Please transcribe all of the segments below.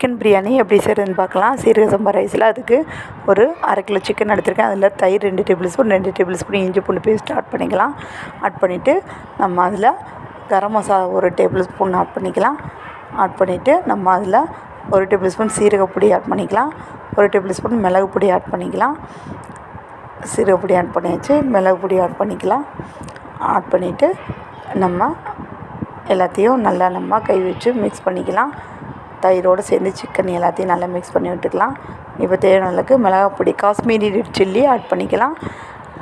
Chicken biryani எப்படி செய்கிறதுன்னு பார்க்கலாம். சீரக சம்பா ரைஸில் அதுக்கு ஒரு அரை கிலோ சிக்கன் எடுத்திருக்கேன். அதில் தயிர் ரெண்டு டேபிள் ஸ்பூன் ரெண்டு டேபிள் ஸ்பூன் இஞ்சி பூண்டு பேஸ்ட் ஆட் பண்ணிக்கலாம். ஆட் பண்ணிவிட்டு நம்ம அதில் கரம் மசாலா ஒரு டேபிள் ஸ்பூன் ஆட் பண்ணிக்கலாம். ஆட் பண்ணிவிட்டு நம்ம அதில் ஒரு டேபிள் ஸ்பூன் சீரகப்பொடி ஆட் பண்ணிக்கலாம். ஒரு டேபிள் ஸ்பூன் மிளகு பொடி ஆட் பண்ணிக்கலாம். சீரகப்பொடி ஆட் பண்ணியாச்சு. மிளகு பொடி ஆட் பண்ணிக்கலாம். ஆட் பண்ணிவிட்டு நம்ம எல்லாத்தையும் நல்லா நம்ம கை வச்சு மிக்ஸ் பண்ணிக்கலாம். தயிரோடு சேர்ந்து சிக்கன் எல்லாத்தையும் நல்லா மிக்ஸ் பண்ணி விட்டுக்கலாம். இப்போ தேவையான அளவுக்கு மிளகாய் பொடி காஷ்மீரி ரெட் சில்லி ஆட் பண்ணிக்கலாம்.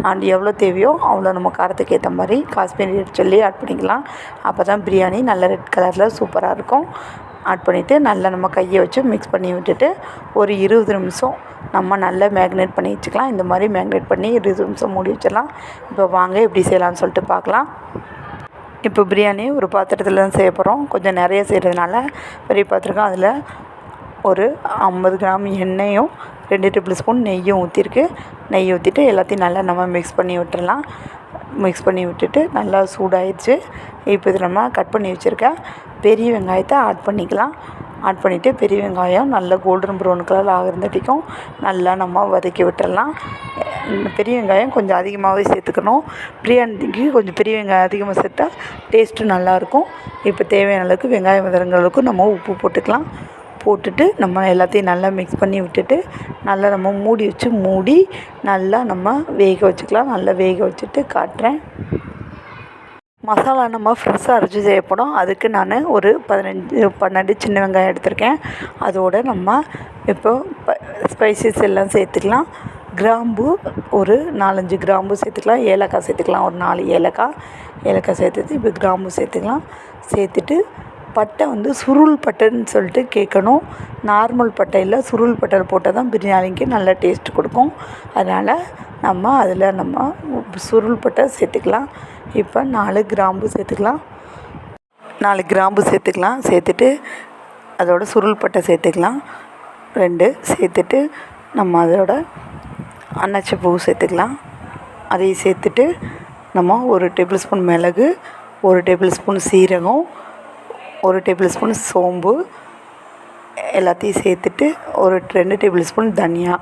அண்ட் எவ்வளோ தேவையோ அவ்வளோ நம்ம காரத்துக்கு ஏற்ற மாதிரி காஷ்மீரி ரெட் சில்லி ஆட் பண்ணிக்கலாம். அப்போ தான் பிரியாணி நல்ல ரெட் கலரில் சூப்பராக இருக்கும். ஆட் பண்ணிவிட்டு நல்லா நம்ம கையை வச்சு மிக்ஸ் பண்ணி விட்டுட்டு ஒரு இருபது நிமிஷம் நம்ம நல்லா மேக்னேட் பண்ணி வச்சுக்கலாம். இந்த மாதிரி மேக்னேட் பண்ணி இருபது நிமிஷம் மூடி வச்சிடலாம். இப்போ வாங்க எப்படி செய்யலாம்னு சொல்லிட்டு பார்க்கலாம். இப்போ பிரியாணி ஒரு பாத்திரத்தில் தான் செய்ய போகிறோம் கொஞ்சம் நிறைய செய்கிறதுனால பெரிய பாத்திரம் அதில் ஒரு ஐம்பது கிராம் எண்ணெயும் ரெண்டு டேபிள் ஸ்பூன் நெய்யும் ஊற்றிருக்கு நெய் ஊற்றிட்டு எல்லாத்தையும் நல்லா நம்ம மிக்ஸ் பண்ணி விட்டுடலாம் மிக்ஸ் பண்ணி விட்டுட்டு நல்லா சூடாயிடுச்சு. இப்போ இது நம்ம கட் பண்ணி வச்சுருக்க பெரிய வெங்காயத்தை ஆட் பண்ணிக்கலாம். ஆட் பண்ணிவிட்டு பெரிய வெங்காயம் நல்லா கோல்டன் ப்ரௌன் கலர் ஆகிருந்தட்டிக்கும் நல்லா நம்ம வதக்கி விட்டுடலாம் பெரிய வெங்காயம் கொஞ்சம் அதிகமாகவே சேர்த்துக்கணும். பிரியாணிக்கு கொஞ்சம் பெரிய வெங்காயம் அதிகமாக சேர்த்தா டேஸ்ட்டு நல்லாயிருக்கும். இப்போ தேவையான அளவுக்கு வெங்காயம் வதங்குற அளவுக்கு நம்ம உப்பு போட்டுக்கலாம். போட்டுட்டு நம்ம எல்லாத்தையும் நல்லா மிக்ஸ் பண்ணி விட்டுட்டு நல்லா நம்ம மூடி வச்சு மூடி நல்லா நம்ம வேக வச்சுக்கலாம். நல்லா வேக வச்சுட்டு காட்டுறேன். மசாலா நம்ம ஃப்ரெஷ்ஷாக அரைச்சி செய்யப்படும் அதுக்கு நான் ஒரு பதினஞ்சு பன்னெண்டு சின்ன வெங்காயம் எடுத்திருக்கேன். அதோடு நம்ம இப்போ ப ஸ்பைசஸ் எல்லாம் சேர்த்துக்கலாம். கிராம்பு ஒரு நாலஞ்சு கிராம்பு சேர்த்துக்கலாம். ஏலக்காய் சேர்த்துக்கலாம். ஒரு நாலு ஏலக்காய். ஏலக்காய் சேர்த்துட்டு இப்போ கிராம்பு சேர்த்துக்கலாம். சேர்த்துட்டு பட்டை வந்து சுருள் பட்டைன்னு சொல்லிட்டு கேட்கணும். நார்மல் பட்டையில் சுருள் பட்டை போட்டால் தான் பிரியாணிக்கு நல்ல டேஸ்ட் கொடுக்கும். அதனால் நம்ம அதில் நம்ம சுருள் பட்டை சேர்த்துக்கலாம். இப்போ நாலு கிராம்பு சேர்த்துக்கலாம். நாலு கிராம்பு சேர்த்துக்கலாம். சேர்த்துட்டு அதோட சுருள் பட்டை சேர்த்துக்கலாம். ரெண்டு சேர்த்துட்டு நம்ம அதோட அன்னாச்சி பூ சேர்த்துக்கலாம். அதையும் சேர்த்துட்டு நம்ம ஒரு டேபிள் ஸ்பூன் மிளகு ஒரு டேபிள் ஸ்பூன் சீரகம் ஒரு டேபிள் ஸ்பூன் சோம்பு எல்லாத்தையும் சேர்த்துட்டு ஒரு ரெண்டு டேபிள் ஸ்பூன் தனியா.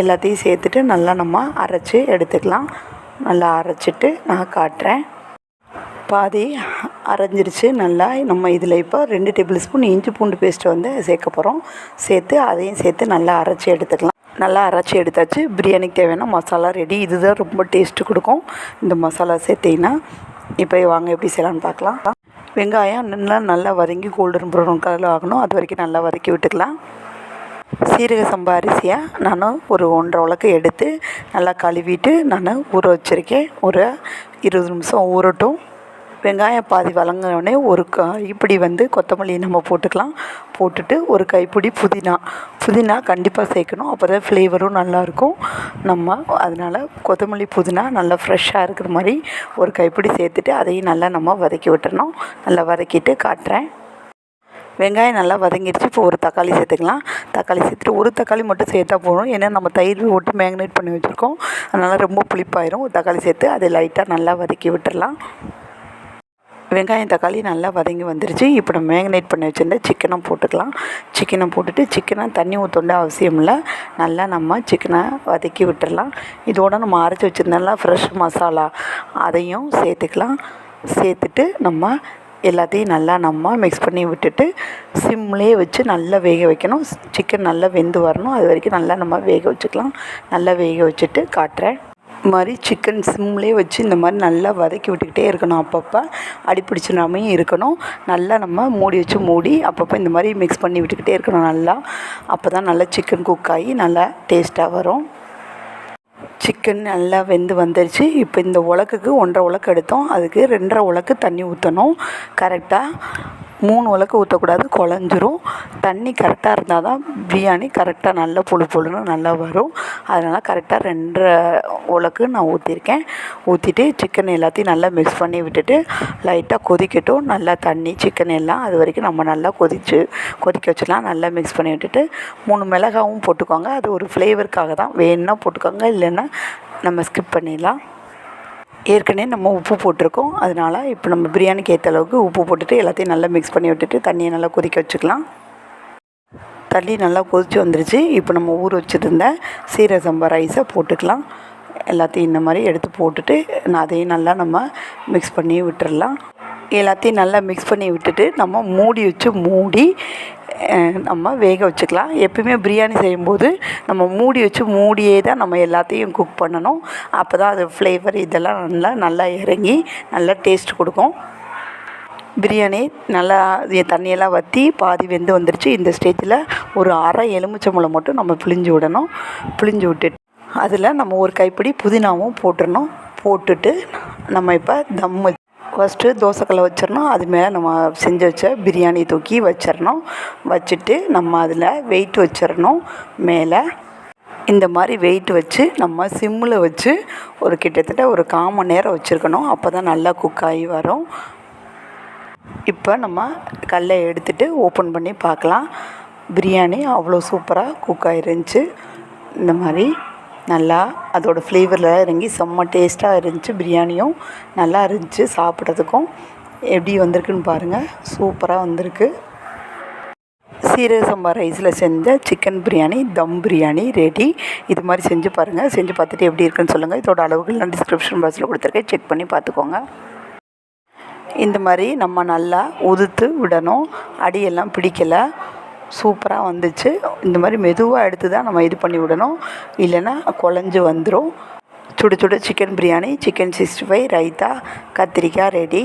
எல்லாத்தையும் சேர்த்துட்டு நல்லா நம்ம அரைச்சி எடுத்துக்கலாம். நல்லா அரைச்சிட்டு நான் காட்டுறேன். பாதி அரைஞ்சிருச்சு. நல்லா நம்ம இதில் இப்போ ரெண்டு டேபிள் ஸ்பூன் இஞ்சி பூண்டு பேஸ்ட்டு வந்து சேர்க்க போகிறோம். சேர்த்து அதையும் சேர்த்து நல்லா அரைச்சி எடுத்துக்கலாம். நல்லா அரைச்சி எடுத்தாச்சு. பிரியாணிக்கு தேவையான மசாலா ரெடி இதுதான் ரொம்ப டேஸ்ட்டு கொடுக்கும். இந்த மசாலா சேர்த்திங்கன்னா இப்போ வாங்க எப்படி செய்யலான்னு பார்க்கலாம். வெங்காயம் நல்லா நல்லா வதங்கி கோல்டன் ப்ரௌன் கலரில் ஆகணும். அது வரைக்கும் நல்லா வதக்கி விட்டுக்கலாம். சீரக சம்பா அரிசியை நான் ஒரு ஒன்றரை உலக்கு எடுத்து நல்லா கழுவிட்டு நான் ஊற வச்சுருக்கேன். ஒரு இருபது நிமிஷம் ஊறட்டும். வெங்காயம் பாதி வதங்கினோடனே ஒரு கைப்பிடி வந்து கொத்தமல்லி நம்ம போட்டுக்கலாம். போட்டுட்டு ஒரு கைப்பிடி புதினா. புதினா கண்டிப்பாக சேர்க்கணும். அப்போ தான் ஃப்ளேவரும் நல்லாயிருக்கும். நம்ம அதனால் கொத்தமல்லி புதினா நல்லா ஃப்ரெஷ்ஷாக இருக்கிற மாதிரி ஒரு கைப்பிடி சேர்த்துட்டு அதையும் நல்லா நம்ம வதக்கி விட்டுறணும். நல்லா வதக்கிட்டு காட்டுறேன். வெங்காயம் நல்லா வதங்கிடுச்சு இப்போ ஒரு தக்காளி சேர்த்துக்கலாம். தக்காளி சேர்த்துட்டு ஒரு தக்காளி மட்டும் சேர்த்தா போதும். ஏன்னா நம்ம தயிர் போட்டு மேக்னேட் பண்ணி வச்சுருக்கோம். அதனால் ரொம்ப புளிப்பாயிரும். ஒரு தக்காளி சேர்த்து அதை லைட்டாக நல்லா வதக்கி விட்டுடலாம் வெங்காயம் தக்காளி நல்லா வதங்கி வந்துருச்சு. இப்போ நம்ம மேக்னேட் பண்ணி வச்சுருந்த சிக்கனை போட்டுக்கலாம். சிக்கனை போட்டுட்டு சிக்கனை தண்ணி ஊற்றோண்ட அவசியம் இல்லை. நல்லா நம்ம சிக்கனை வதக்கி விட்டுடலாம் இதோட நம்ம அரைச்சி வச்சுருந்தோம்ல ஃப்ரெஷ் மசாலா அதையும் சேர்த்துக்கலாம். சேர்த்துட்டு நம்ம எல்லாத்தையும் நல்லா நம்ம மிக்ஸ் பண்ணி விட்டுட்டு சிம்லேயே வச்சு நல்லா வேக வைக்கணும். சிக்கன் நல்லா வெந்து வரணும். அது வரைக்கும் நல்லா நம்ம வேக வச்சுக்கலாம். நல்லா வேக வச்சுட்டு காட்டுறேன். மாதிரி சிக்கன் சிம்லேயே வச்சு இந்த மாதிரி நல்லா வதக்கி விட்டுக்கிட்டே இருக்கணும். அப்பப்போ அடி பிடிச்சிடாமையும் இருக்கணும். நல்லா நம்ம மூடி வச்சு மூடி அப்பப்போ இந்த மாதிரி மிக்ஸ் பண்ணி விட்டுக்கிட்டே இருக்கணும் நல்லா. அப்போ தான் நல்லா சிக்கன் குக் ஆகி நல்லா டேஸ்ட்டாக வரும். சிக்கன் நல்லா வெந்து வந்துருச்சு. இப்போ இந்த உலக்குக்கு ஒன்றரை உலக்கு எடுத்தோம். அதுக்கு ரெண்டரை உலக்கு தண்ணி ஊற்றணும் கரெக்டாக மூணு உலக்கு ஊற்றக்கூடாது குழஞ்சிரும். தண்ணி கரெக்டாக இருந்தால் தான் பிரியாணி கரெக்டாக நல்லா புழு புழுன்னு நல்லா வரும். அதனால் கரெக்டாக ரெண்டரை உலக்கு நான் ஊற்றிருக்கேன் ஊற்றிட்டு சிக்கன் எல்லாத்தையும் நல்லா மிக்ஸ் பண்ணி விட்டுட்டு லைட்டாக கொதிக்கட்டும். நல்லா தண்ணி சிக்கன் எல்லாம் அது வரைக்கும் நம்ம நல்லா கொதிச்சு கொதிக்க வச்சிடலாம். நல்லா மிக்ஸ் பண்ணி விட்டுட்டு மூணு மிளகாவும் போட்டுக்கோங்க. அது ஒரு ஃப்ளேவருக்காக தான் வேணுன்னா போட்டுக்கோங்க. இல்லைன்னா நம்ம ஸ்கிப் பண்ணிடலாம். ஏற்கனவே நம்ம உப்பு போட்டிருக்கோம். அதனால் இப்போ நம்ம பிரியாணிக்கு ஏற்ற அளவுக்கு உப்பு போட்டுட்டு எல்லாத்தையும் நல்லா மிக்ஸ் பண்ணி விட்டுட்டு தண்ணியை நல்லா கொதிக்க வச்சுக்கலாம். தண்ணி நல்லா கொதிச்சு வந்துருச்சு. இப்போ நம்ம ஊற வச்சுருந்த சீரக சம்பா ரைஸை போட்டுக்கலாம். எல்லாத்தையும் இந்த மாதிரி எடுத்து போட்டுட்டு நான் அதையும் நல்லா நம்ம மிக்ஸ் பண்ணி விட்டுறலாம். எல்லாத்தையும் நல்லா மிக்ஸ் பண்ணி விட்டுட்டு நம்ம மூடி வச்சு மூடி நம்ம வேக வச்சுக்கலாம். எப்பயுமே பிரியாணி செய்யும்போது நம்ம மூடி வச்சு மூடியே தான் நம்ம எல்லாத்தையும் குக் பண்ணணும். அப்போ தான் அது ஃப்ளேவர் இதெல்லாம் நல்லா நல்லா இறங்கி நல்லா டேஸ்ட் கொடுக்கும். பிரியாணி நல்லா தண்ணியெல்லாம் வற்றி பாதி வெந்து வந்துருச்சு. இந்த ஸ்டேஜில் ஒரு அரை எலுமிச்சம்பழம் மட்டும் நம்ம பிழிஞ்சு விடணும். பிழிஞ்சு விட்டுட்டு அதில் நம்ம ஒரு கைப்பிடி புதினாவும் போட்டுடணும் போட்டுட்டு நம்ம இப்போ தம் ஃபஸ்ட்டு தோசைக்கல்லை வச்சிடணும். அது மேலே நம்ம செஞ்சு வச்ச பிரியாணி தூக்கி வச்சிடணும். வச்சுட்டு நம்ம அதில் வெயிட் வச்சிடணும். மேலே இந்த மாதிரி வெயிட் வச்சு நம்ம சிம்மில் வச்சு ஒரு கிட்டத்தட்ட ஒரு கால் மணி நேரம் வச்சுருக்கணும். அப்போ தான் நல்லா குக் ஆகி வரும். இப்போ நம்ம கல்லை எடுத்துட்டு ஓப்பன் பண்ணி பார்க்கலாம். பிரியாணி அவ்வளோ சூப்பராக குக் ஆகிருந்துச்சி இந்த மாதிரி நல்லா அதோட ஃப்ளேவரில் இறங்கி செம்ம டேஸ்ட்டாக இருந்துச்சு பிரியாணியும். நல்லா இருந்துச்சு சாப்பிட்றதுக்கும். எப்படி வந்திருக்குன்னு பாருங்கள் சூப்பராக வந்திருக்கு. சீரக சம்பா ரைஸில் செஞ்ச சிக்கன் பிரியாணி தம் பிரியாணி ரெடி இது மாதிரி செஞ்சு பாருங்கள் செஞ்சு பார்த்துட்டு எப்படி இருக்குன்னு சொல்லுங்கள் இதோட அளவுகள் நான் டிஸ்கிரிப்ஷன் பாக்ஸில் கொடுத்துருக்கேன். செக் பண்ணி பார்த்துக்கோங்க. இந்த மாதிரி நம்ம நல்லா உதுத்து விடணும். அடியெல்லாம் பிடிக்கலை. சூப்பராக வந்துச்சு. இந்த மாதிரி மெதுவாக எடுத்து தான் நம்ம இது பண்ணி விடணும். இல்லைன்னா குழஞ்சு வந்துடும் சுடு சுடு chicken biryani chicken sixty five raita கத்திரிக்காய் ரெடி.